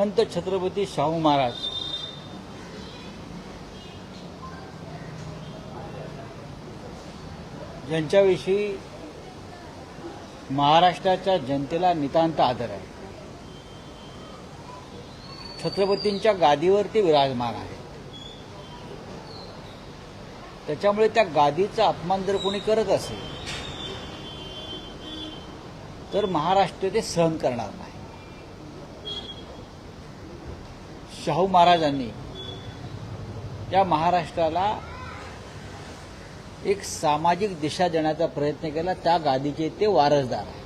श्रीमंत छत्रपती शाहू महाराज. ज्यांच्याविषयी महाराष्ट्राच्या जनतेला नितांत आदर आहे. छत्रपतींच्या गादीवरती विराजमान आहे. त्याच्यामुळे त्या गादीचा अपमान जर कोणी करत असेल तर महाराष्ट्र ते सहन करणार नाही. शाहू महाराजांनी या महाराष्ट्राला एक सामाजिक दिशा देण्याचा प्रयत्न केला. त्या गादीचे ते वारसदार आहे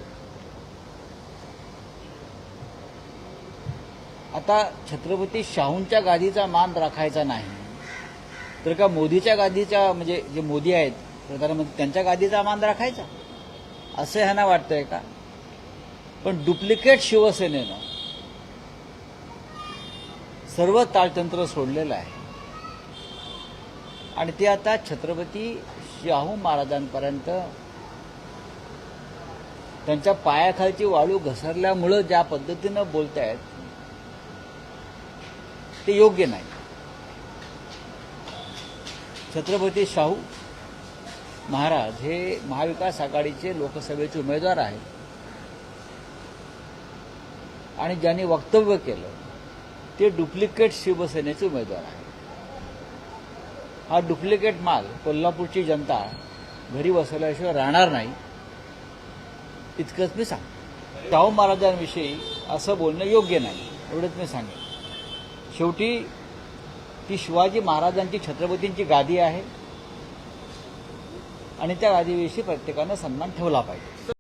आता छत्रपती शाहूंच्या गादीचा मान राखायचा नाही. तर का मोदीच्या गादीच्या म्हणजे जे मोदी आहेत प्रधानमंत्री त्यांच्या गादीचा मान राखायचा? असं ह्यांना वाटतंय का? पण डुप्लिकेट शिवसेनेनं सर्व ताळतंत्र सोडलेलं आहे. आणि ते आता छत्रपती शाहू महाराजांपर्यंत त्यांच्या पायाखालची वाळू घसरल्यामुळं ज्या पद्धतीनं बोलतायत ते योग्य नाही. छत्रपती शाहू महाराज हे महाविकास आघाडीचे लोकसभेचे उमेदवार आहेत. आणि ज्यांनी वक्तव्य केलं ते डुप्लिकेट शिवसेनेचे उमेदवार आहे हा डुप्लिकेट माल कोल्हापूरची जनता घरी बसवल्याशिवाय राहणार नाही इतकंच मी सांग शाहू महाराजांविषयी असं बोलणं योग्य नाही एवढंच मी सांगेन. शेवटी ती शिवाजी महाराजांची छत्रपतींची गादी आहे आणि त्या गादीविषयी प्रत्येकानं सन्मान ठेवला पाहिजे.